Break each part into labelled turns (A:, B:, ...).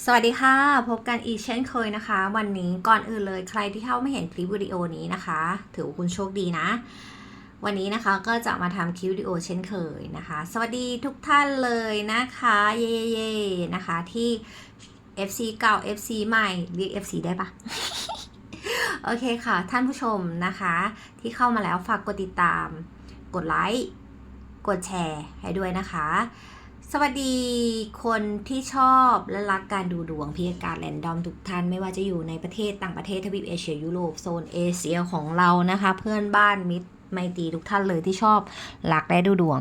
A: สวัสดีค่ะ พบกันอีกเช่นเคยนะคะ วันนี้ก่อนอื่นเลยใครที่เข้าไม่เห็นคลิปวิดีโอนี้นะคะ ถือว่าคุณโชคดีนะ วันนี้นะคะก็จะมาทำคลิปวิดีโอเช่นเคยนะคะ สวัสดีทุกท่านเลยนะคะเย่เย่นะคะที่ FC เก่า FC ใหม่เรียก FC ได้ปะโอเคค่ะ ท่านผู้ชมนะคะ ที่เข้ามาแล้วฝากกดติดตาม กดไลค์กดแชร์ให้ด้วยนะคะ สวัสดีคนที่ชอบและรักการดูดวงพิการแรนดอมทุกท่านไม่ว่าจะอยู่ในประเทศต่างประเทศทวีปเอเชียยุโรปโซนเอเชียของเรานะคะ เพื่อนบ้านมิตรไมตรีทุกท่านเลยที่ชอบรักและดูดวง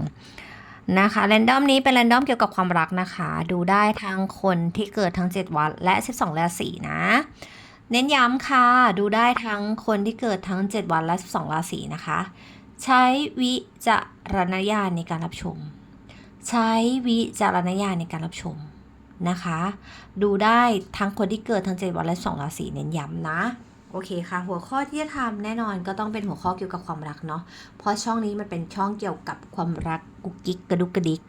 A: นะคะแรนดอมนี้เป็นแรนดอมเกี่ยวกับความรักนะคะ ดูได้ทั้งคนที่เกิดทั้ง 7 วันและ 12ราศีนะ เน้นย้ำค่ะ ดูได้ทั้งคนที่เกิดทั้ง 7 วันและ 12ราศีนะคะ ใช้วิจารณญาณในการรับชม ใช้วิจารณญาณในการรับชมนะคะ ดูได้ทั้งคนที่เกิดทั้ง 7 วันและ2ราศีเน้นย้ำนะ โอเคค่ะ หัวข้อที่จะทำแน่นอนก็ต้องเป็นหัวข้อเกี่ยวกับความรักเนาะเพราะช่องนี้มันเป็นช่องเกี่ยวกับความรักกุ๊กกิ๊กกระดุกกระดิก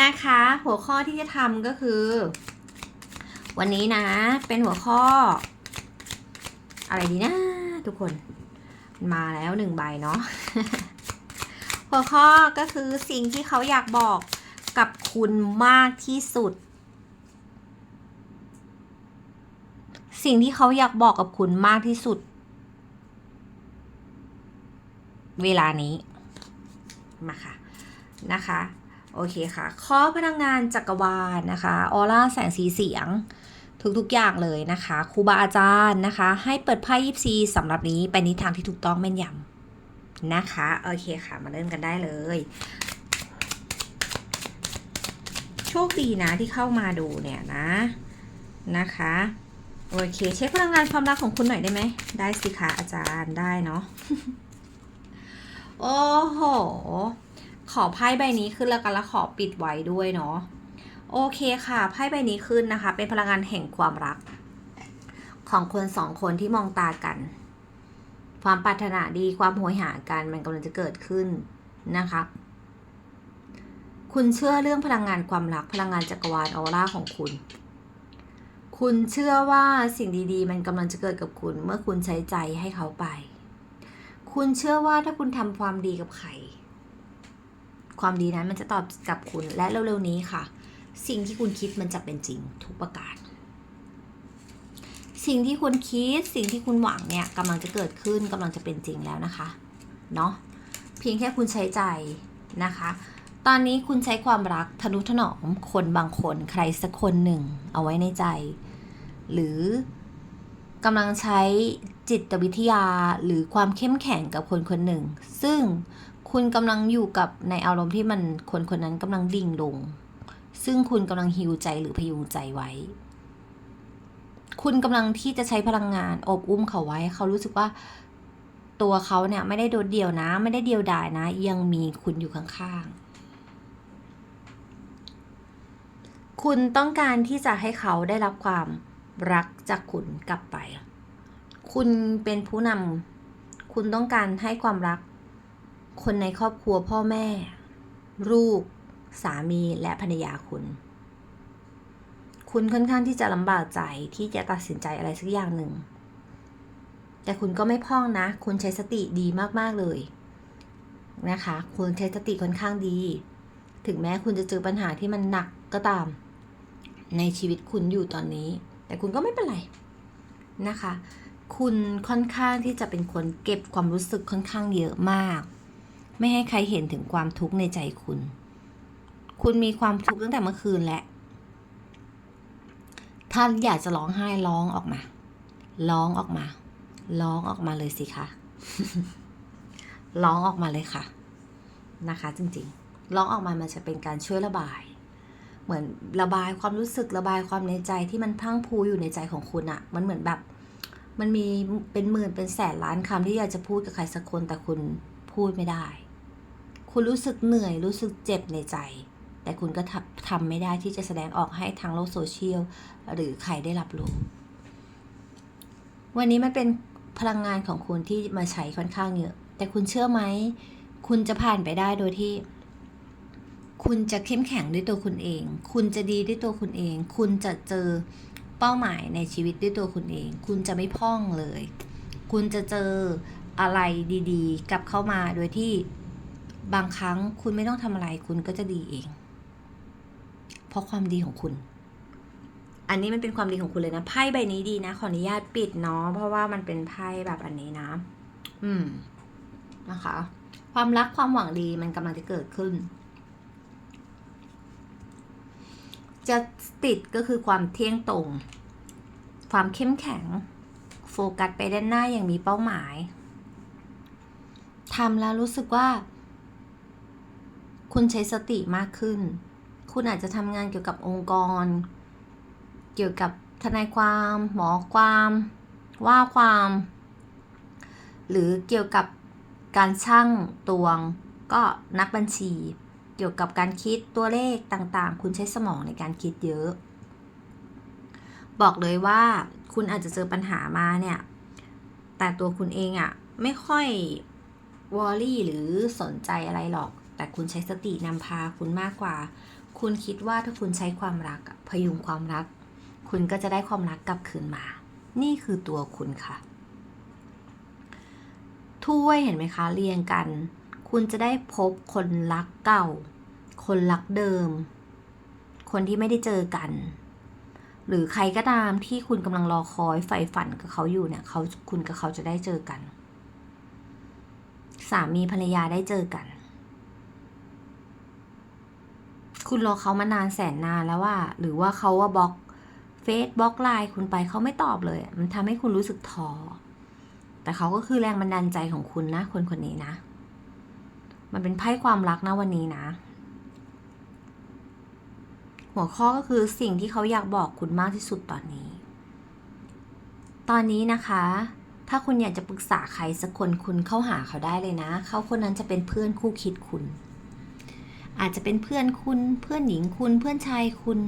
A: นะคะ หัวข้อที่จะทำก็คือ วันนี้นะ เป็นหัวข้อ อะไรดีนะ ทุกคนมาแล้วหนึ่งใบเนาะ หัวข้อก็คือสิ่งที่เขาอยากบอกกับคุณมากที่สุด สิ่งที่เขาอยากบอกกับคุณมากที่สุด เวลานี้ มาค่ะ นะคะ โอเคค่ะ ข้อพลังงานจักรวาลนะคะ ออร่าแสงสีเสียงทุกๆ อย่างเลยนะคะครูบาอาจารย์นะคะ ให้เปิดไพ่ยิปซีสำหรับนี้ไปในทางที่ถูกต้องแม่นยำ นะคะโอเคค่ะมาเริ่มกันได้เลย โชคดีนะที่เข้ามาดูเนี่ยนะนะคะโอเคเช็คพลังงานความรักของคุณหน่อยได้ไหมได้สิคะอาจารย์ได้เนาะโอ้โห ขอไพ่ใบนี้ขึ้นแล้วกันแล้วขอปิดไว้ด้วยเนาะโอเคค่ะไพ่ใบนี้ขึ้นนะคะ เป็นพลังงานแห่งความรัก ของคนสองคนที่มองตากัน ความปรารถนาดีความโหยหากันมันกำลังจะเกิดขึ้นนะคะ คุณเชื่อเรื่องพลังงานความรักพลังงานจักรวาลออร่าของคุณ คุณเชื่อว่าสิ่งดีๆ มันกำลังจะเกิดกับคุณ เมื่อคุณใช้ใจให้เขาไป คุณเชื่อว่าถ้าคุณทำความดีกับใครความดีนั้นมันจะตอบกลับคุณและเร็วๆนี้ค่ะ สิ่งที่คุณคิดมันจะเป็นจริงทุกประการ สิ่งที่คุณคิดสิ่งที่คุณหวังเนี่ยกำลังจะเกิดขึ้นกำลังจะเป็นจริงแล้วนะคะเนาะเพียงแค่คุณใช้ใจนะคะ ตอนนี้คุณใช้ความรักทนุถนอมคนบางคนใครสักคนหนึ่ง เอาไว้ในใจ หรือกำลังใช้จิตวิทยาหรือความเข้มแข็งกับคนคนหนึ่ง ซึ่งคุณกำลังอยู่กับในอารมณ์ที่มันคนคนนั้นกำลังดิ่งลง ซึ่งคุณกำลังฮิวใจหรือพยุงใจไว้ คุณกำลังที่จะใช้พลังงานอบอุ้มเขาไว้ เขารู้สึกว่าตัวเขาเนี่ยไม่ได้โดดเดี่ยวนะ ไม่ได้เดียวดายนะ ยังมีคุณอยู่ข้างๆ คุณต้องการที่จะให้เขาได้รับความรักจากคุณกลับไป คุณเป็นผู้นำคุณต้องการให้ความรัก คนในครอบครัวพ่อแม่ ลูก สามีและภรรยาคุณ คุณค่อนข้างที่จะลำบากใจที่จะตัดสินใจอะไรสักอย่างหนึ่ง แต่คุณก็ไม่พ่องนะ คุณใช้สติดีมากๆเลยนะคะ คุณใช้สติค่อนข้างดี ถึงแม้คุณจะเจอปัญหาที่มันหนักก็ตาม ในชีวิตคุณอยู่ตอนนี้ แต่คุณก็ไม่เป็นไรนะคะ คุณค่อนข้างที่จะเป็นคนเก็บความรู้สึกค่อนข้างเยอะมาก ไม่ให้ใครเห็นถึงความทุกข์ในใจคุณ คุณมีความทุกข์ตั้งแต่เมื่อคืนแหละ ถ้าอยากจะร้องไห้ร้องออกมา ร้องออกมา ร้องออกมาเลยสิคะร้องออกมาเลยค่ะ นะคะ จริงๆ ร้องออกมามันจะเป็นการช่วยระบาย เหมือนระบายความรู้สึกระบายความในใจที่มันพังพูอยู่ในใจของคุณอะมันเหมือนแบบ มันมีเป็นหมื่นเป็นแสนล้านคำที่อยากจะพูดกับใครสักคนแต่คุณพูดไม่ได้ คุณรู้สึกเหนื่อยรู้สึกเจ็บในใจ แต่คุณก็ทำไม่ได้ที่จะแสดงออกให้ทางโลกโซเชียลหรือใครได้รับรู้ วันนี้มันเป็นพลังงานของคุณที่มาใช้ค่อนข้างเยอะ แต่คุณเชื่อไหม คุณจะผ่านไปได้โดยที่ คุณจะเข้มแข็งด้วยตัวคุณเอง คุณจะดีด้วยตัวคุณเอง คุณจะเจอเป้าหมายในชีวิตด้วยตัวคุณเอง คุณจะไม่พ่องเลย คุณจะเจออะไรดีๆ กลับเข้ามาโดยที่บางครั้งคุณไม่ต้องทำอะไร คุณก็จะดีเอง เพราะความดีของคุณ อันนี้มันเป็นความดีของคุณเลยนะไพ่ใบนี้ดีนะ ขออนุญาตปิดเนาะเพราะว่ามันเป็นไพ่แบบอันนี้นะ อืมนะคะ ความรักความหวังดีมันกำลังจะเกิดขึ้น จะติดก็คือความเที่ยงตรง ความเข้มแข็ง โฟกัสไปด้านหน้าอย่างมีเป้าหมายทำแล้วรู้สึกว่า คุณใช้สติมากขึ้น คุณอาจจะทำงานเกี่ยวกับองค์กร เกี่ยวกับทนายความ หมอความ ว่าความ หรือเกี่ยวกับการช่างตวง ก็นักบัญชี เกี่ยวกับการคิดตัวเลขต่างๆ คุณใช้สมองในการคิดเยอะ บอกเลยว่าคุณอาจจะเจอปัญหามาเนี่ย แต่ตัวคุณเองอะ่ะไม่ค่อยวอรี่หรือสนใจอะไรหรอก แต่คุณใช้สตินำพาคุณมากกว่า คุณคิดว่าถ้าคุณใช้ความรักพยุงความรัก คุณก็จะได้ความรักกลับคืนมา นี่คือตัวคุณค่ะ ถ้วยเห็นไหมคะ เรียงกัน คุณจะได้พบคนรักเก่า คนรักเดิม คนที่ไม่ได้เจอกัน หรือใครก็ตามที่คุณกำลังรอคอยใฝ่ฝันกับเขาอยู่เนี่ยเขาคุณกับเขาจะได้เจอกัน สามีภรรยาได้เจอกัน คุณรอเขามานานแสนนานแล้วว่า หรือว่าเขาว่าบล็อกเฟซบล็อกไลน์คุณไปเขาไม่ตอบเลย มันทำให้คุณรู้สึกท้อแต่เขาก็คือแรงบันดาลใจของคุณนะ คนคนนี้นะ มันเป็นไพ่ความรักนะวันนี้นะ หัวข้อก็คือสิ่งที่เขาอยากบอกคุณมากที่สุดตอนนี้ ตอนนี้นะคะ ถ้าคุณอยากจะปรึกษาใครสักคนคุณเข้าหาเขาได้เลยนะ เขาคนนั้นจะเป็นเพื่อนคู่คิดคุณ อาจจะเป็นเพื่อนคุณเพื่อนหญิงคุณเพื่อนชายคุณ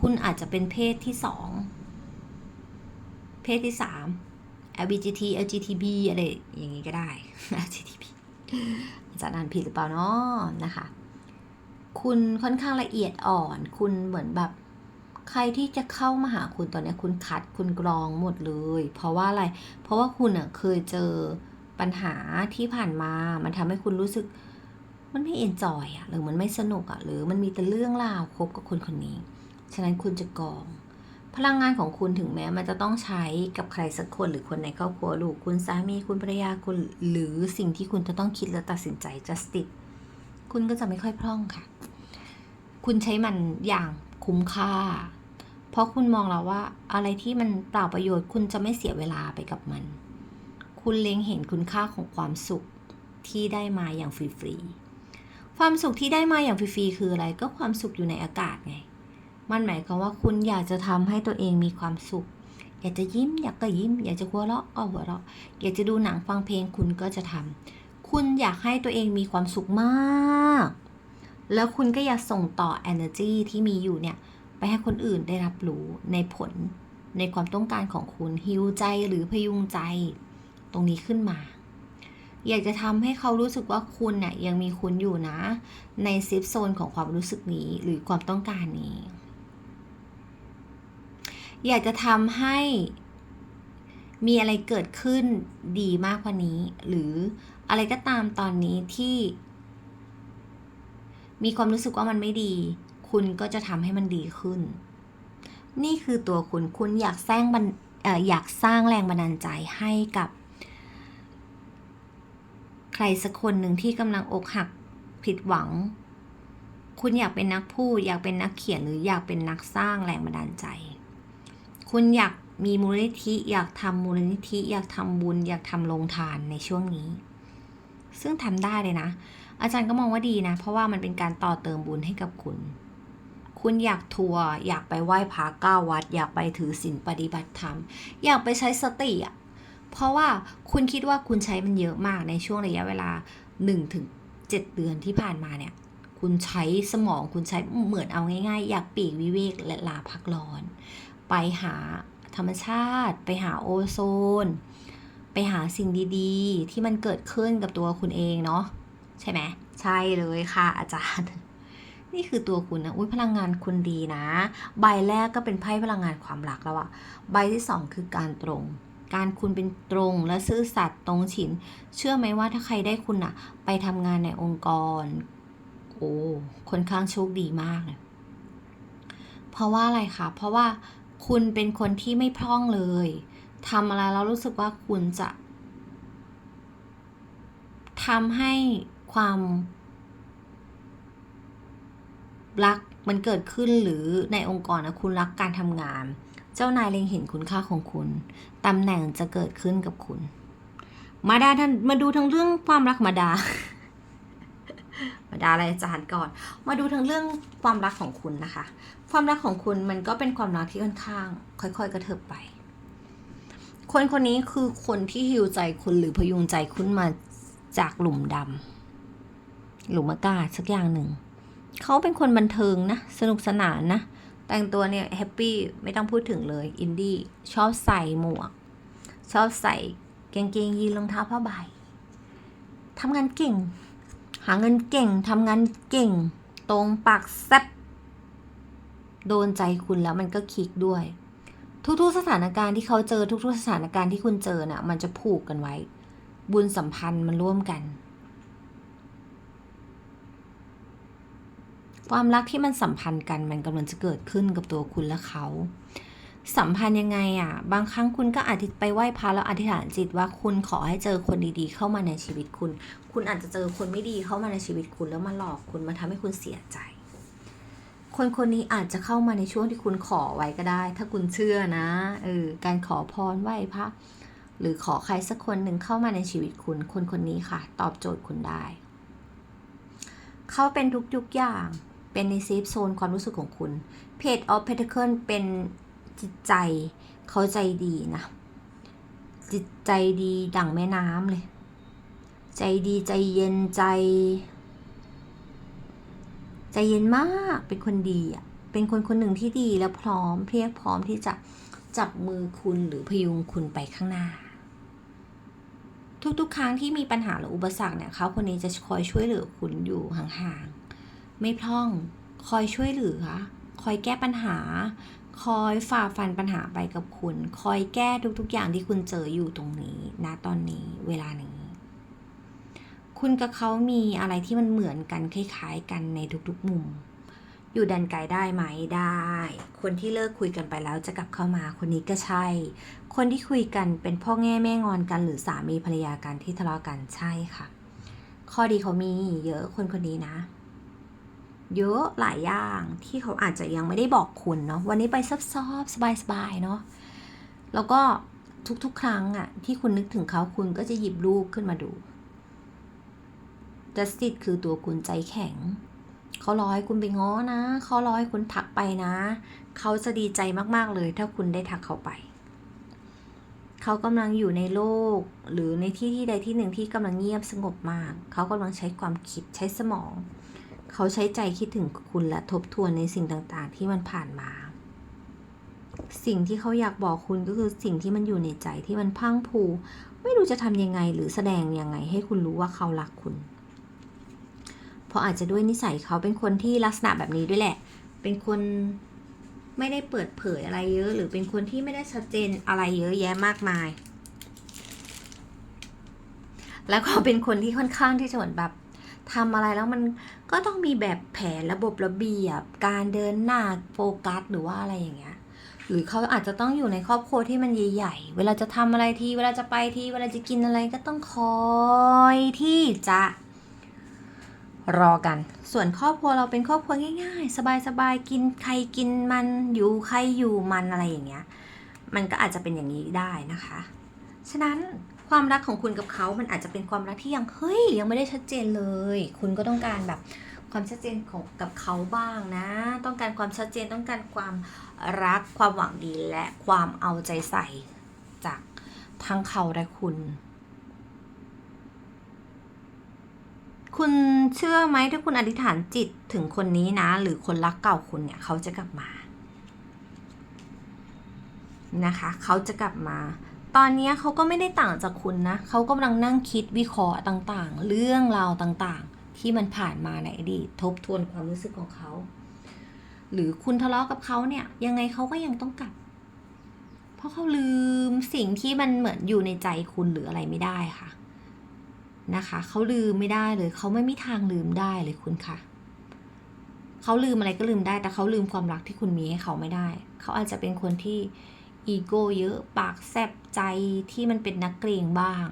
A: คุณอาจจะเป็นเพศที่สองเพศที่สาม LGBT LGTB อะไรอย่างนี้ก็ได้ LGTB อาจารย์อ่านผิดหรือเปล่าเนาะนะคะ คุณค่อนข้างละเอียดอ่อน คุณเหมือนแบบ ใครที่จะเข้ามาหาคุณตอนนี้คุณคัดคุณกรองหมดเลย เพราะว่าอะไร เพราะว่าคุณอะเคยเจอปัญหาที่ผ่านมา มันทำให้คุณรู้สึก มันไม่เอนจอยอะหรือมันไม่สนุกอะหรือมันมีแต่เรื่องราวคบกับคนคนนี้ ฉะนั้นคุณจะกอง พลังงานของคุณถึงแม้มันจะต้องใช้กับใครสักคนหรือคนในครอบครัวลูกคุณสามีคุณภรรยาคุณหรือสิ่งที่คุณจะต้องคิดและตัดสินใจ justice คุณก็จะไม่ค่อยพร่องค่ะ คุณใช้มันอย่างคุ้มค่า เพราะคุณมองแล้วว่าอะไรที่มันเปล่าประโยชน์ คุณจะไม่เสียเวลาไปกับมัน คุณเล็งเห็นคุณค่าของความสุขที่ได้มาอย่างฟรีๆ ความสุขที่ได้มาอย่างฟรีๆคืออะไรก็ความสุขอยู่ในอากาศไง มันหมายความว่าคุณอยากจะทำให้ตัวเองมีความสุข อยากจะยิ้มอยากก็ยิ้ม อยากจะหัวเราะก็หัวเราะ อยากจะดูหนังฟังเพลงคุณก็จะทำคุณอยากให้ตัวเองมีความสุขมาก แล้วคุณก็อยากส่งต่อ energy ที่มีอยู่เนี่ยไปให้คนอื่นได้รับรู้ในผลในความต้องการของคุณฮิวใจหรือพยุงใจ ตรงนี้ขึ้นมา อยากจะทำให้เขารู้สึกว่าคุณเนี่ยยังมีคุณอยู่นะ ในเซฟโซนของความรู้สึกนี้หรือความต้องการนี้ อยากจะทำให้มีอะไรเกิดขึ้นดีมากกว่านี้ หรืออะไรก็ตามตอนนี้ที่ มีความรู้สึกว่ามันไม่ดี คุณก็จะทำให้มันดีขึ้น นี่คือตัวคุณคุณอยากสร้างออยากสร้างแรงบันดาลใจให้กับ รสักคนหนึ่งที่กำลังอกหักผิดหวัง คุณอยากเป็นนักพูด อยากเป็นนักเขียนหรืออยากเป็นนักสร้างแรงบันดาลใจ คุณอยากมีมูลนิธิ อยากทำมูลนิธิ อยากทำบุญ อยากทำโรงทานในช่วงนี้ ซึ่งทำได้เลยนะ อาจารย์ก็มองว่าดีนะ เพราะว่ามันเป็นการต่อเติมบุญให้กับคุณ คุณอยากทัวร์อยากไปไหว้พระเก้าวัด อยากไปถือศีลปฏิบัติธรรม อยากไปใช้สติอะ เพราะว่าคุณคิดว่าคุณใช้มันเยอะมากในช่วงระยะเวลา1ถึง7เดือนที่ผ่านมาเนี่ย คุณใช้สมองคุณใช้เหมือนเอาง่ายๆ อยากปีกวิเวกและลาพักร้อน ไปหาธรรมชาติ ไปหาโอโซน ไปหาสิ่งดีๆ ที่มันเกิดขึ้นกับตัวคุณเองเนาะใช่ไหมใช่เลยค่ะอาจารย์นี่คือตัวคุณนะอุ้ยพลังงานคุณดีนะ ใบแรกก็เป็นไพ่พลังงานความรักแล้วอะใบที่สองคือการตรง การคุณเป็นตรงและซื่อสัตย์ตรงฉิน เชื่อไหมว่าถ้าใครได้คุณอะไปทำงานในองค์กร โอ้ค่อนข้างโชคดีมากเลยเพราะว่าอะไรคะเพราะว่าคุณเป็นคนที่ไม่พร่องเลยทำอะไรแล้วรู้สึกว่าคุณจะทำให้ความรักมันเกิดขึ้นหรือในองค์กรนะคุณรักการทำงาน เจ้านายเล็งเห็นคุณค่าของคุณ ตำแหน่งจะเกิดขึ้นกับคุณ มาดาท่านมาดูทั้งเรื่องความรักมาดา มาดาอะไรจารย์ก่อน มาดูทั้งเรื่องความรักของคุณนะคะ ความรักของคุณมันก็เป็นความรักที่ค่อนข้าง ค่อย ๆ กระเถิบไป คนคนนี้คือคนที่ฮิวใจคุณหรือพยุงใจคุณมาจากหลุมดำหลุมอากาศสักอย่างหนึ่ง เขาเป็นคนบันเทิงนะ สนุกสนานนะ แต่งตัวเนี่ยแฮปปี้ไม่ต้องพูดถึงเลยอินดี้ชอบใส่หมวก ชอบใส่กางเกงยีนรองเท้าผ้าใบทำงานเก่ง หาเงินเก่งทำงานเก่ง ตรงปากแซ่บโดนใจคุณแล้วมันก็คลิกด้วย ทุกๆสถานการณ์ที่เขาเจอทุกๆสถานการณ์ที่คุณเจอน่ะ มันจะผูกกันไว้ บุญสัมพันธ์มันร่วมกัน ความรักที่มันสัมพันธ์กันมันกำลังจะเกิดขึ้นกับตัวคุณและเขา สัมพันธ์ยังไงอะ บางครั้งคุณก็อาจจะไปไหว้พระแล้วอธิษฐานจิตว่าคุณขอให้เจอคนดีๆ เข้ามาในชีวิตคุณ คุณอาจจะเจอคนไม่ดีเข้ามาในชีวิตคุณแล้วมาหลอกคุณมาทำให้คุณเสียใจ คนคนนี้อาจจะเข้ามาในช่วงที่คุณขอไว้ก็ได้ ถ้าคุณเชื่อนะเออการขอพรไหว้พระหรือขอใครสักคนหนึ่งเข้ามาในชีวิตคุณ คนคนนี้ค่ะ ตอบโจทย์คุณได้ เขาเป็นทุกยุกอย่าง เป็นในเซฟโซนความรู้สึกของคุณเพจออฟเพทเคิลเป็นจิตใจเขาใจดีนะ จิตใจดีดั่งแม่น้ำเลย ใจดีใจเย็นใจ ใจเย็นมากเป็นคนดีอะเป็นคนคนหนึ่งที่ดีแล้วพร้อมเพียบพร้อมที่จะจับมือคุณหรือพยุงคุณไปข้างหน้า ทุกๆ ครั้งที่มีปัญหาหรืออุปสรรคเนี่ยเขาคนนี้จะคอยช่วยเหลือคุณอยู่ห่าง ไม่พร่อง คอยช่วยเหลือ คอยแก้ปัญหา คอยฝ่าฟันปัญหาไปกับคุณ คอยแก้ทุกๆอย่างที่คุณเจออยู่ตรงนี้ณตอนนี้เวลานี้ คุณกับเขามีอะไรที่มันเหมือนกันคล้ายๆ กันในทุกๆมุม อยู่ดันไกลได้ไหมได้ คนที่เลิกคุยกันไปแล้วจะกลับเข้ามาคนนี้ก็ใช่ คนที่คุยกันเป็นพ่อแง่แม่งอนกัน หรือสามีภรรยากันที่ทะเลาะกันใช่ค่ะข้อดีเขามีเยอะคนคนนี้นะ เยอะหลายอย่างที่เขาอาจจะยังไม่ได้บอกคุณเนาะวันนี้ไปซอบๆสบายๆเนาะแล้วก็ทุกๆ ครั้งอะที่คุณนึกถึงเขาคุณก็จะหยิบรูปขึ้นมาดู justice คือตัวคุณใจแข็ง เขารอให้คุณไปง้อนะ เขารอให้คุณทักไปนะ เขาจะดีใจมากๆเลย ถ้าคุณได้ทักเขาไป เขากำลังอยู่ในโลก หรือในที่ที่ใดที่หนึ่งที่กำลังเงียบสงบมาก เขากำลังใช้ความคิดใช้สมอง เขาใช้ใจคิดถึงคุณและทบทวนในสิ่งต่างๆ ที่มันผ่านมา สิ่งที่เขาอยากบอกคุณก็คือสิ่งที่มันอยู่ในใจที่มันพังพรูไม่รู้จะทำยังไงหรือแสดงยังไงให้คุณรู้ว่าเขารักคุณ เพราะอาจจะด้วยนิสัยเขาเป็นคนที่ลักษณะแบบนี้ด้วยแหละ เป็นคนไม่ได้เปิดเผยอะไรเยอะ หรือเป็นคนที่ไม่ได้ชัดเจนอะไรเยอะแยะมากมาย แล้วก็เป็นคนที่ค่อนข้างที่จะเหมือนแบบ ทำอะไรแล้วมันก็ต้องมีแบบแผนระบบระเบียบ การเดินหน้าโฟกัสหรือว่าอะไรอย่างเงี้ยหรือเขาอาจจะต้องอยู่ในครอบครัวที่มันใหญ่ๆ เวลาจะทำอะไรที เวลาจะไปที เวลาจะกินอะไรก็ต้องคอยที่จะรอกัน ส่วนครอบครัวเราเป็นครอบครัวง่ายๆ สบายๆ กินใครกินมันอยู่ใครอยู่มันอะไรอย่างเงี้ย มันก็อาจจะเป็นอย่างนี้ได้นะคะ ฉะนั้น ความรักของคุณกับเขา มันอาจจะเป็นความรักที่ยังเฮ้ยยังไม่ได้ชัดเจนเลย คุณก็ต้องการแบบความชัดเจนของกับเขาบ้างนะ ต้องการความชัดเจนต้องการความรักความหวังดีและความเอาใจใส่จากทั้งเขาและคุณ คุณเชื่อไหมถ้าคุณอธิษฐานจิตถึงคนนี้นะ หรือคนรักเก่าคุณเนี่ยเขาจะกลับมานะคะ เขาจะกลับมา ตอนนี้เขาก็ไม่ได้ต่างจากคุณนะ เขากำลังนั่งคิดวิเคราะห์ต่างๆ เรื่องราวต่างๆทที่มันผ่านมาในอดีตทบทวนความรู้สึกของเขา หรือคุณทะเลาะกับเขาเนี่ย ยังไงเขาก็ยังต้องกลับ เพราะเขาลืมสิ่งที่มันเหมือนอยู่ในใจคุณหรืออะไรไม่ได้ค่ะ นะคะเขาลืมไม่ได้เลยเขาไม่มีทางลืมได้เลยคุณค่ะเขาลืมอะไรก็ลืมได้ แต่เขาลืมความรักที่คุณมีให้เขาไม่ได้ เขาอาจจะเป็นคนที่ อีโก้เยอะ ปากแซบใจที่มันเป็นนักเกรงบ้าง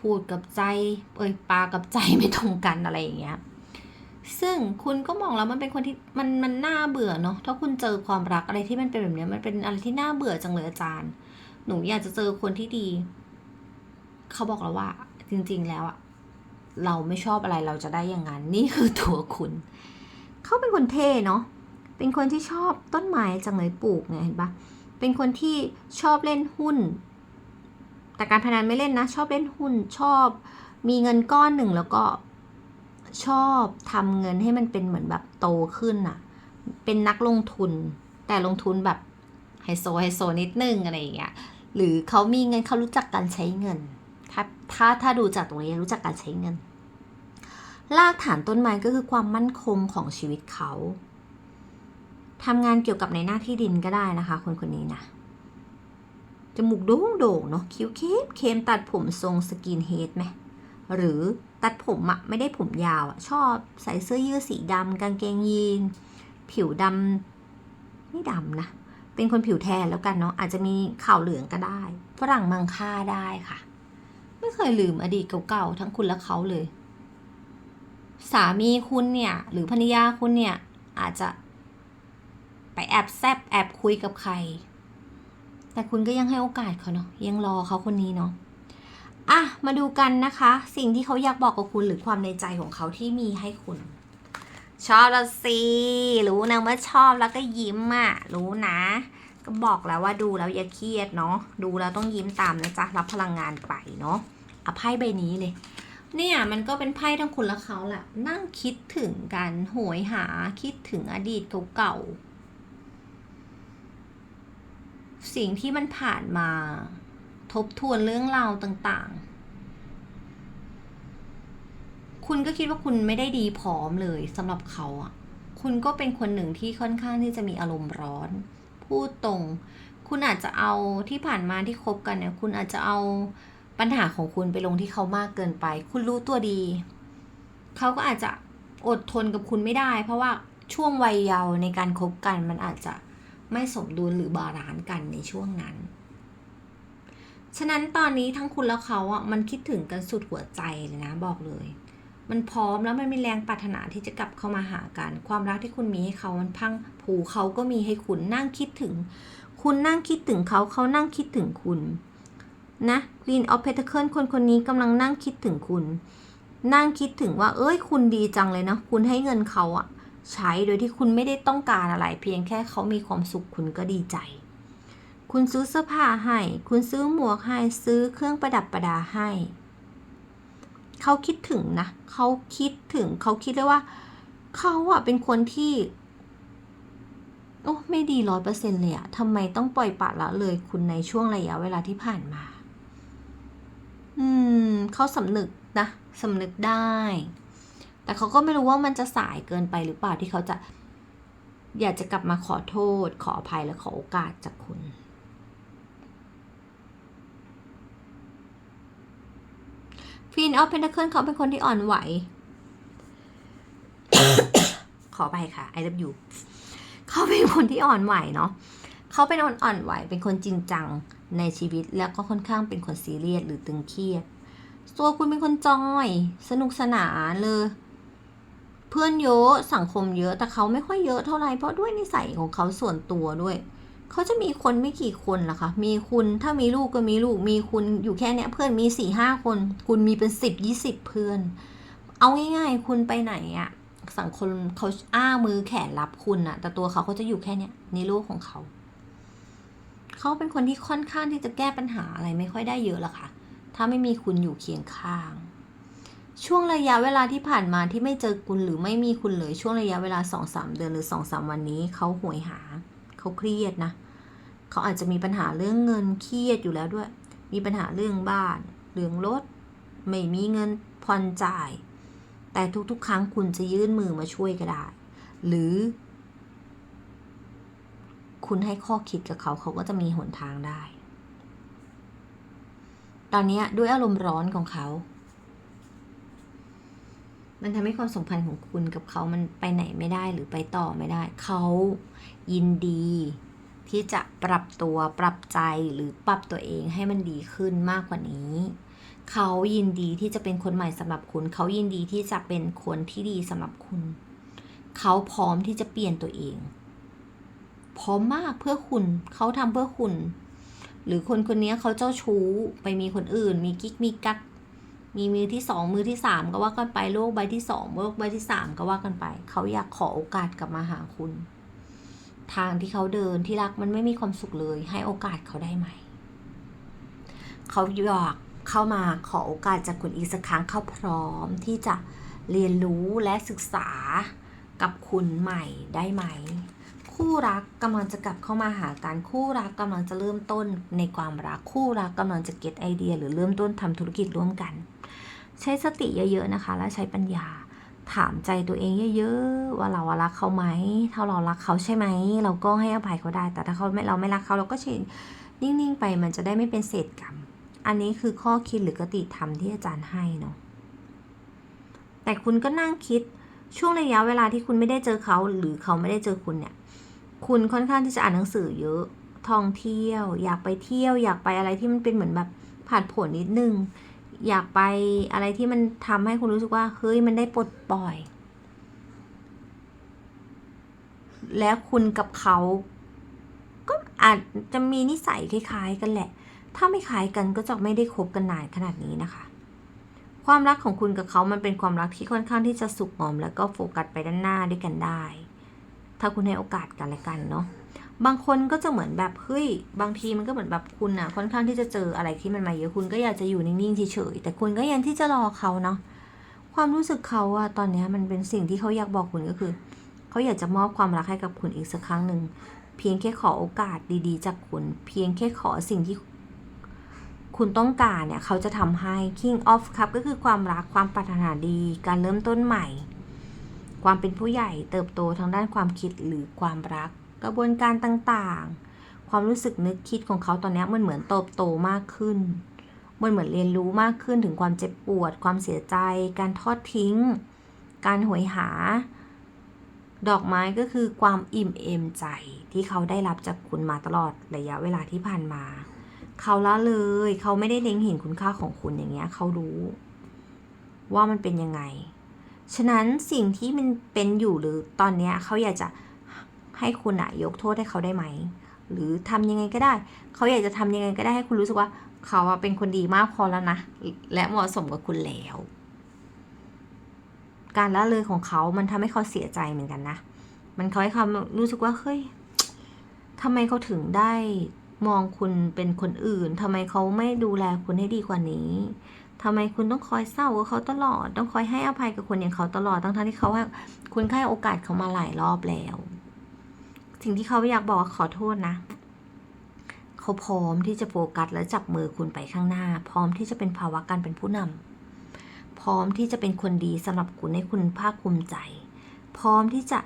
A: พูดกับใจ เอ้ยปากกับใจไม่ตรงกันอะไรอย่างเงี้ย ซึ่งคุณก็มองแล้วมันเป็นคนที่มันมันน่าเบื่อเนาะ ถ้าคุณเจอความรักอะไรที่มันเป็นแบบเนี้ยมันเป็นอะไรที่น่าเบื่อจังเลยอาจารย์ หนูอยากจะเจอคนที่ดี เขาบอกแล้วว่า จริง ๆ แล้วอะเราไม่ชอบอะไรเราจะได้อย่างนั้น นี่คือตัวคุณ เขาเป็นคนเท่เนาะ เป็นคนที่ชอบต้นไม้จังเลยปลูกเนี่ยเห็นปะ เป็นคนที่ชอบเล่นหุ้น แต่การพนันไม่เล่นนะ ชอบเล่นหุ้น ชอบมีเงินก้อนหนึ่งแล้วก็ชอบทำเงินให้มันเป็นเหมือนแบบโตขึ้นอะเป็นนักลงทุน แต่ลงทุนแบบไฮโซไฮโซนิดนึงอะไรอย่างเงี้ย หรือเขามีเงินเขารู้จักการใช้เงิน ถ้าถ้าถ้าดูจากตรงนี้รู้จักการใช้เงิน รากฐานต้นไม้ก็คือความมั่นคงของชีวิตเขา ทำงานเกี่ยวกับในหน้าที่ดินก็ได้นะคะ คนคนนี้นะจมูกโด่งโด่งเนาะคิ้วเข้มเข้มตัดผมทรงสกินเฮดไหมหรือตัดผมอะไม่ได้ผมยาวอะชอบใส่เสื้อยืดสีดำกางเกงยีน ผิวดำไม่ดำนะ เป็นคนผิวแทนแล้วกันเนาะอาจจะมีข่าวเหลืองก็ได้ฝรั่งมังค่าได้ค่ะ ไม่เคยลืมอดีตเก่าๆทั้งคุณและเขาเลย สามีคุณเนี่ย หรือภรรยาคุณเนี่ย อาจจะ แอบแซบแอบคุยกับใคร แต่คุณก็ยังให้โอกาสเขาเนาะยังรอเขาคนนี้เนาะอะมาดูกันนะคะ สิ่งที่เขาอยากบอกกับคุณหรือความในใจของเขาที่มีให้คุณ ชอบแล้วสิรู้นะว่าชอบแล้วก็ยิ้มอะรู้นะก็บอกแล้วว่าดูแล้วอย่าเครียดเนาะดูแล้วต้องยิ้มตามนะจ๊ะรับพลังงานไปเนาะเอาไพ่ใบนี้เลย เนี่ยมันก็เป็นไพ่ทั้งคุณและเขาแหละนั่งคิดถึงกันโหยหาคิดถึงอดีตเก่าๆ สิ่งที่มันผ่านมา ทบทวนเรื่องราวต่างๆ คุณก็คิดว่าคุณไม่ได้ดีพร้อมเลยสำหรับเขาอะ คุณก็เป็นคนหนึ่งที่ค่อนข้างที่จะมีอารมณ์ร้อน พูดตรง คุณอาจจะเอาที่ผ่านมาที่คบกันเนี่ย คุณอาจจะเอาปัญหาของคุณไปลงที่เขามากเกินไป คุณรู้ตัวดี เขาก็อาจจะอดทนกับคุณไม่ได้ เพราะว่าช่วงวัยเยาว์ในการคบกันมันอาจจะ ไม่สมดุลหรือบาลานซ์กันในช่วงนั้น ฉะนั้นตอนนี้ทั้งคุณและเขาอะมันคิดถึงกันสุดหัวใจเลยนะบอกเลย มันพร้อมแล้วมันมีแรงปรารถนาที่จะกลับเข้ามาหากัน ความรักที่คุณมีให้เขามันพังผูเขาก็มีให้คุณนั่งคิดถึง คุณนั่งคิดถึงเขาเขานั่งคิดถึงคุณนะ Queen of Pentacle คนคนนี้กำลังนั่งคิดถึงคุณ นั่งคิดถึงว่า เอ้ย คุณดีจังเลยนะ คุณให้เงินเขาอะ ใช้โดยที่คุณไม่ได้ต้องการอะไร เพียงแค่เขามีความสุขคุณก็ดีใจ คุณซื้อเสื้อผ้าให้ คุณซื้อหมวกให้ซื้อเครื่องประดับประดาให้ เขาคิดถึงนะเขาคิดถึงเขาคิดเลยว่า เขาอะเป็นคนที่โอ้ไม่ดีร้อยเปอร์เซ็นเลยอะทำไมต้องปล่อยปะละเลยคุณในช่วงระยะเวลาที่ผ่านมา อืม เขาสำนึกนะสำนึกได้ แต่เขาก็ไม่รู้ว่ามันจะสายเกินไปหรือเปล่าที่เขาจะ อยากจะกลับมาขอโทษ ขออภัยและขอโอกาสจากคุณฟีนออฟเพน t เคิลเขาเป็นคนที่อ่อนไหว ขอไปค่ะ I love you เขาเป็นคนที่อ่อนไหวเนาะเขาเป็นอ่อนอ่อนไหว เป็นคนจริงจังในชีวิต แล้วก็ค่อนข้างเป็นคนซีเรียสหรือตึงเครียดตัวคุณเป็นคนจอย สนุกสนานเลย เพื่อนเยอะสังคมเยอะแต่เขาไม่ค่อยเยอะเท่าไหร่เพราะด้วยนิสัยของเขาส่วนตัวด้วย เขาจะมีคนไม่กี่คนล่ะคะมีคุณถ้ามีลูกก็มีลูกมีคุณอยู่แค่เนี้ยเพื่อนมีสี่ห้าคน คุณมีเป็นสิบยี่สิบเพื่อน เอาง่ายๆ คุณไปไหนอะสังคมเขาอ้ามือแขนรับคุณอะแต่ตัวเขาเขาจะอยู่แค่เนี้ยในโลกของเขา เขาเป็นคนที่ค่อนข้างที่จะแก้ปัญหาอะไรไม่ค่อยได้เยอะหรอกค่ะ ถ้าไม่มีคุณอยู่เคียงข้าง ช่วงระยะเวลาที่ผ่านมาที่ไม่เจอคุณหรือไม่มีคุณเลยช่วงระยะเวลาสองสามเดือนหรือสองสามวันนี้เขาห่วยหาเขาเครียดนะเขาอาจจะมีปัญหาเรื่องเงินเครียดอยู่แล้วด้วย มีปัญหาเรื่องบ้านเรื่องรถไม่มีเงินผ่อนจ่าย แต่ทุกๆ ครั้งคุณจะยื่นมือมาช่วยก็ได้ หรือ คุณให้ข้อคิดกับเขาเขาก็จะมีหนทางได้ ตอนนี้ด้วยอารมณ์ร้อนของเขา มันทำให้ความสัมพันธ์ของคุณกับเขามันไปไหนไม่ได้หรือไปต่อไม่ได้ เขายินดี ที่จะปรับตัวปรับใจหรือปรับตัวเองให้มันดีขึ้นมากกว่านี้เขายินดีที่จะเป็นคนใหม่สำหรับคุณ เขายินดีที่จะเป็นคนที่ดีสำหรับคุณ เขาพร้อมที่จะเปลี่ยนตัวเอง พร้อมมากเพื่อคุณ เขาทำเพื่อคุณ หรือคนคนนี้เขาเจ้าชู้ไปมีคนอื่น มีกิ๊กมีกัก มีมือที่สองมือที่สามก็ว่ากันไปโลกใบที่สองโลกใบที่สามก็ว่ากันไป เขาอยากขอโอกาสกลับมาหาคุณ ทางที่เขาเดินที่รักมันไม่มีความสุขเลย ให้โอกาสเขาได้ไหม เขาอยากเข้ามาขอโอกาสจากคุณอีกสักครั้งเขาพร้อมที่จะเรียนรู้และศึกษากับคุณใหม่ได้ไหม คู่รักกำลังจะกลับเข้ามาหากันคู่รักกำลังจะเริ่มต้นในความรักคู่รักกำลังจะเก็ตไอเดีย หรือเริ่มต้นทำธุรกิจร่วมกัน ใช้สติเยอะๆนะคะ และใช้ปัญญา ถามใจตัวเองเยอะๆ ว่าเรารักเขาไหมถ้าเรารักเขาใช่ไหม เราก็ให้อภัยเขาได้ แต่ถ้าเขาไม่เราไม่รักเขาเราก็เฉยนิ่งๆไปมันจะได้ไม่เป็นเศษกรรม อันนี้คือข้อคิดหรือกติธรรมที่อาจารย์ให้เนาะแต่คุณก็นั่งคิดช่วงระยะเวลาที่คุณไม่ได้เจอเขาหรือเขาไม่ได้เจอคุณเนี่ย คุณค่อนข้างที่จะอ่านหนังสือเยอะท่องเที่ยว อยากไปเที่ยว อยากไปอะไรที่มันเป็นเหมือนแบบผ่านผลนิดนึง อยากไปอะไรที่มันทำให้คุณรู้สึกว่าเฮ้ยมันได้ปลดปล่อย แล้วคุณกับเขา ก็อาจจะมีนิสัยคล้ายๆกันแหละ ถ้าไม่คล้ายกันก็จะไม่ได้คบกันนานขนาดนี้นะคะ ความรักของคุณกับเขามันเป็นความรักที่ค่อนข้างที่จะสุกงอม แล้วก็โฟกัสไปด้านหน้าด้วยกันได้ ถ้าคุณให้โอกาสกันและกันเนาะ บางคนก็จะเหมือนแบบเฮ้ยบางทีมันก็เหมือนแบบคุณอะค่อนข้างที่จะเจออะไรที่มันมาเยอะคุณก็อยากจะอยู่นิ่งๆเฉยๆแต่คุณก็ยังที่จะรอเขาเนาะความรู้สึกเขาอะตอนนี้มันเป็นสิ่งที่เขาอยากบอกคุณก็คือเขาอยากจะมอบความรักให้กับคุณอีกสักครั้งหนึ่งเพียงแค่ขอโอกาสดีๆ จากคุณ เพียงแค่ขอสิ่งที่คุณต้องการเนี่ยเขาจะทำให้ King of Cup ก็คือความรักความปรารถนาดี การเริ่มต้นใหม่ ความเป็นผู้ใหญ่เติบโตทางด้านความคิดหรือความรัก กระบวนการต่างๆ ความรู้สึกนึกคิดของเขาตอนนี้มันเหมือนเติบโตมากขึ้น มันเหมือนเรียนรู้มากขึ้นถึงความเจ็บปวด ความเสียใจ การทอดทิ้ง การหวยหา ดอกไม้ก็คือความอิ่มเอมใจที่เขาได้รับจากคุณมาตลอดระยะเวลาที่ผ่านมา เขาละเลย เขาไม่ได้เล็งเห็นคุณค่าของคุณอย่างเงี้ย เขารู้ ว่ามันเป็นยังไง ฉะนั้นสิ่งที่มันเป็นอยู่หรือตอนเนี้ยเขาอยากจะ ให้คุณอะยกโทษให้เขาได้ไหม หรือทำยังไงก็ได้ เขาอยากจะทำยังไงก็ได้ให้คุณรู้สึกว่าเขาอะเป็นคนดีมากพอแล้วนะ และเหมาะสมกับคุณแล้ว การละเลยของเขา มันทำให้เขาเสียใจเหมือนกันนะ มันเขาให้เขารู้สึกว่า เฮ้ยทำไมเขาถึงได้มองคุณเป็นคนอื่นทำไมเขาไม่ดูแลคุณให้ดีกว่านี้ทำไมคุณต้องคอยเศร้ากับเขาตลอด ต้องคอยให้อภัยกับคนอย่างเขาตลอด ทั้งๆที่เขาคุณให้โอกาสเขามาหลายรอบแล้ว สิ่งที่เขาอยากบอกขอโทษนะ เขาพร้อมที่จะโฟกัสและจับมือคุณไปข้างหน้า พร้อมที่จะเป็นภาวะการเป็นผู้นำพร้อมที่จะเป็นคนดีสำหรับคุณให้คุณภาคภูมิใจ พร้อมที่จะ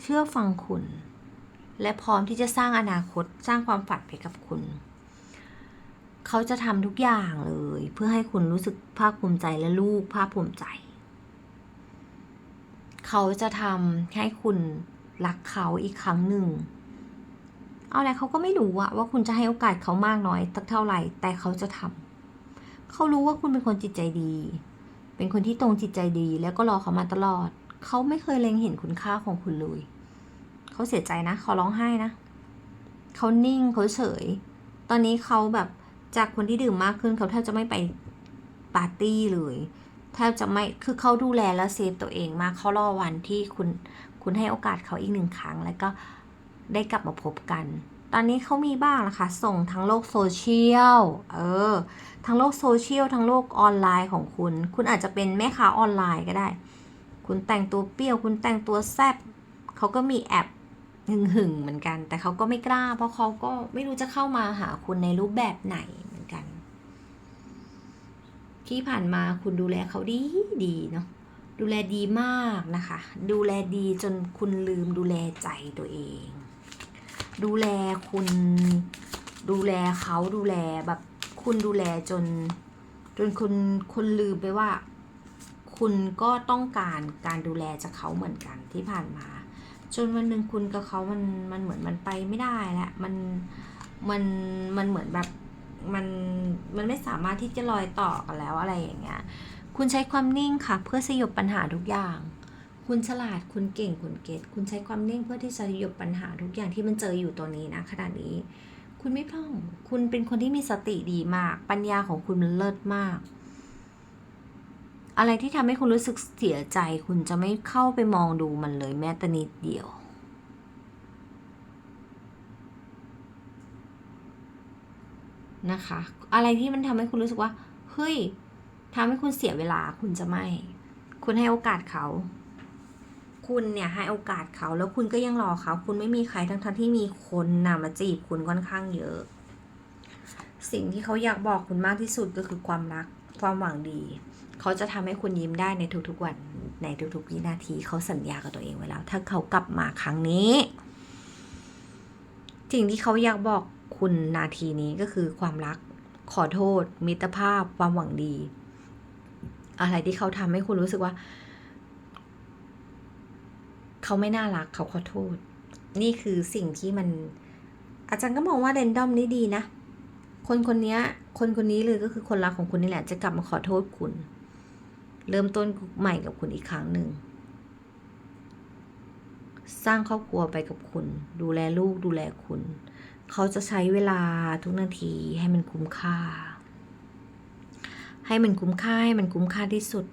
A: เชื่อฟังคุณ และพร้อมที่จะสร้างอนาคตสร้างความฝันไปกับคุณ เขาจะทำทุกอย่างเลย เพื่อให้คุณรู้สึกภาคภูมิใจและลูกภาคภูมิใจ เขาจะทำให้คุณ รักเขาอีกครั้งหนึ่ง เอาแหละเขาก็ไม่รู้อะว่าคุณจะให้โอกาสเขามากน้อยสักเท่าไหร่ แต่เขาจะทำเขารู้ว่าคุณเป็นคนจิตใจดี เป็นคนที่ตรงจิตใจดี แล้วก็รอเขามาตลอด เขาไม่เคยเล็งเห็นคุณค่าของคุณเลย เขาเสียใจนะ เขาร้องไห้นะ เขานิ่งเขาเฉย ตอนนี้เขาแบบจากคนที่ดื่มมากขึ้นเขาแทบจะไม่ไปปาร์ตี้เลยแทบจะไม่ คือเขาดูแลและเซฟตัวเองมาก เขารอวันที่คุณ คุณให้โอกาสเขาอีกหนึ่งครั้ง แล้วก็ได้กลับมาพบกัน ตอนนี้เขามีบ้างนะคะ ส่งทั้งโลกโซเชียล เออ ทั้งโลกโซเชียล ทั้งโลกออนไลน์ของคุณ คุณอาจจะเป็นแม่ค้าออนไลน์ก็ได้ คุณแต่งตัวเปรี้ยว คุณแต่งตัวแซ่บเขาก็มีแอปหึงหึงๆเหมือนกัน แต่เขาก็ไม่กล้า เพราะเขาก็ไม่รู้จะเข้ามาหาคุณในรูปแบบไหนเหมือนกัน ที่ผ่านมาคุณดูแลเขาดีดีเนาะ ดูแลดีมากนะคะ ดูแลดีจนคุณลืมดูแลใจตัวเอง ดูแลคุณ ดูแลเขาดูแลแบบคุณดูแลจน จนคุณคุณลืมไปว่า คุณก็ต้องการการดูแลจากเขาเหมือนกันที่ผ่านมา จนวันหนึ่งคุณกับเขามันมันเหมือนมันไปไม่ได้แล้วมันมันมันเหมือนแบบมันมันไม่สามารถที่จะลอยต่อกันแล้วอะไรอย่างเงี้ย คุณใช้ความนิ่งค่ะเพื่อสยบปัญหาทุกอย่าง คุณฉลาดคุณเก่งคุณเก็ตคุณใช้ความนิ่งเพื่อที่จะสยบปัญหาทุกอย่างที่มันเจออยู่ตัวนี้นะขณะนี้ คุณไม่พร่องคุณเป็นคนที่มีสติดีมาก ปัญญาของคุณมันเลิศมาก อะไรที่ทำให้คุณรู้สึกเสียใจ คุณจะไม่เข้าไปมองดูมันเลยแม้แต่นิดเดียวนะคะ อะไรที่มันทำให้คุณรู้สึกว่า เฮ้ย ทำให้คุณเสียเวลาคุณจะไม่ คุณให้โอกาสเขา คุณเนี่ยให้โอกาสเขาแล้วคุณก็ยังรอเขา คุณไม่มีใครทั้งทั้งที่มีคนนะมาจีบคุณค่อนข้างเยอะ สิ่งที่เขาอยากบอกคุณมากที่สุดก็คือความรักความหวังดี เขาจะทำให้คุณยิ้มได้ในทุกๆวัน ในทุกๆวินาทีเขาสัญญากับตัวเองไว้แล้ว ถ้าเขากลับมาครั้งนี้สิ่งที่เขาอยากบอกคุณนาทีนี้ก็คือความรัก ขอโทษ มิตรภาพ ความหวังดี อะไรที่เขาทำให้คุณรู้สึกว่า เขาไม่น่ารักเขาขอโทษ นี่คือสิ่งที่มัน อาจารย์ก็มองว่าเรนดอมนี่ดีนะ คนคนนี้คนคนนี้เลยก็คือคนรักของคุณนี่แหละ จะกลับมาขอโทษคุณ เริ่มต้นใหม่กับคุณอีกครั้งหนึ่งสร้างครอบครัวไปกับคุณ ดูแลลูกดูแลคุณ เขาจะใช้เวลาทุกนาทีให้มันคุ้มค่า ให้มันคุ้มค่าให้มันคุ้มค่าที่สุด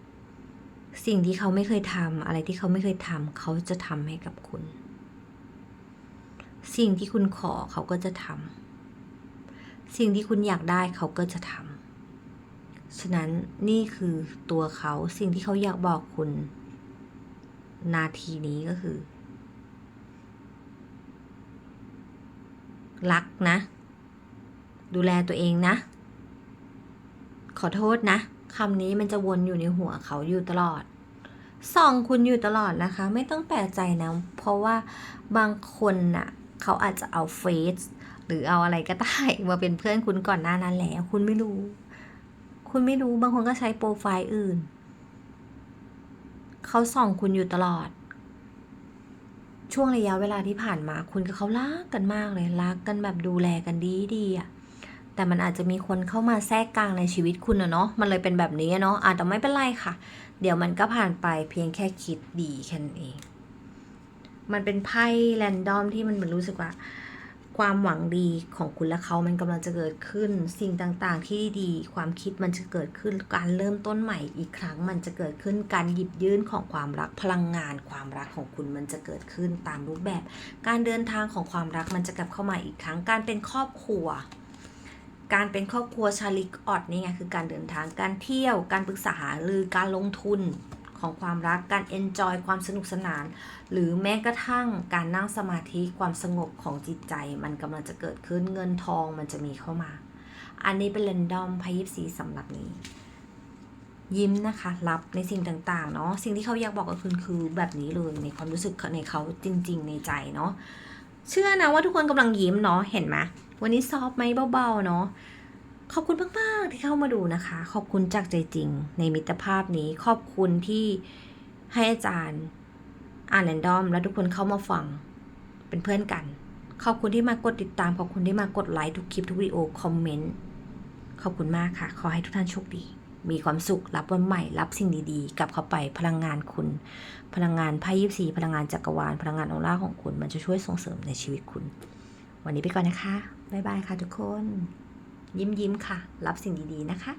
A: สิ่งที่เขาไม่เคยทำอะไรที่เขาไม่เคยทำเขาจะทำให้กับคุณ สิ่งที่คุณขอเขาก็จะทำสิ่งที่คุณอยากได้เขาก็จะทำฉะนั้นนี่คือตัวเขาสิ่งที่เขาอยากบอกคุณ นาทีนี้ก็คือ รักนะ ดูแลตัวเองนะ ขอโทษนะคำนี้มันจะวนอยู่ในหัวเขาอยู่ตลอด ส่องคุณอยู่ตลอดนะคะ ไม่ต้องแปลกใจนะ เพราะว่าบางคนน่ะเขาอาจจะเอาเฟซหรือเอาอะไรก็ได้มาเป็นเพื่อนคุณก่อนหน้านั้นแล้ว คุณไม่รู้ คุณไม่รู้บางคนก็ใช้โปรไฟล์อื่น เขาส่องคุณอยู่ตลอด ช่วงระยะเวลาที่ผ่านมา คุณกับเขารักกันมากเลยรักกันแบบดูแลกันดีดีๆอะ แต่มันอาจจะมีคนเข้ามาแทรกกลางในชีวิตคุณอะเนาะมันเลยเป็นแบบนี้เนาะอาจจะแต่ไม่เป็นไรค่ะ เดี๋ยวมันก็ผ่านไปเพียงแค่คิดดีแค่นั้นเอง มันเป็นไพ่แรนดอมที่มันเหมือนรู้สึกว่า ความหวังดีของคุณและเขามันกำลังจะเกิดขึ้น สิ่งต่างๆ ที่ดีความคิดมันจะเกิดขึ้นการเริ่มต้นใหม่อีกครั้ง มันจะเกิดขึ้นการหยิบยื่นของความรักพลังงาน ความรักของคุณมันจะเกิดขึ้นตามรูปแบบ การเดินทางของความรักมันจะกลับเข้ามาอีกครั้ง การเป็นครอบครัว การเป็นครอบครัวชาลิกออดนี่ไงคือการเดินทางการเที่ยว การปรึกษาหารือการลงทุนของความรักการเอนจอยความสนุกสนาน หรือแม้กระทั่งการนั่งสมาธิความสงบของจิตใจ มันกำลังจะเกิดขึ้นเงินทองมันจะมีเข้ามา อันนี้เป็นเรนดอมพายิบสีสำหรับนี้ ยิ้มนะคะ รับในสิ่งต่างๆเนาะสิ่งที่เขาอยากบอกกับคุณคือแบบนี้เลยในความรู้สึกในเขาจริง ๆ ในใจเนาะเชื่อนะว่าทุกคนกำลังยิ้มเนาะเห็นไหม วันนี้ซอฟไหมเบาๆเนาะขอบคุณมากๆที่เข้ามาดูนะคะ ขอบคุณจากใจจริง ในมิตรภาพนี้ขอบคุณที่ให้อาจารย์อ่านแรนดอม แล้วทุกคนเข้ามาฟังเป็นเพื่อนกัน ขอบคุณที่มากดติดตาม ขอบคุณที่มากดไลค์ทุกคลิปทุกวิดีโอคอมเมนต์ขอบคุณมากค่ะ ขอให้ทุกท่านโชคดี มีความสุขรับวันใหม่ รับสิ่งดีๆ กลับเข้าไปพลังงานคุณ พลังงานไพ่ยิบสีพลังงานจักรวาลพลังงานออร่าของคุณ มันจะช่วยส่งเสริมในชีวิตคุณ วันนี้ไปก่อนนะคะ บ๊ายบายค่ะทุกคน ยิ้มยิ้มๆค่ะ รับสิ่งดีๆนะคะ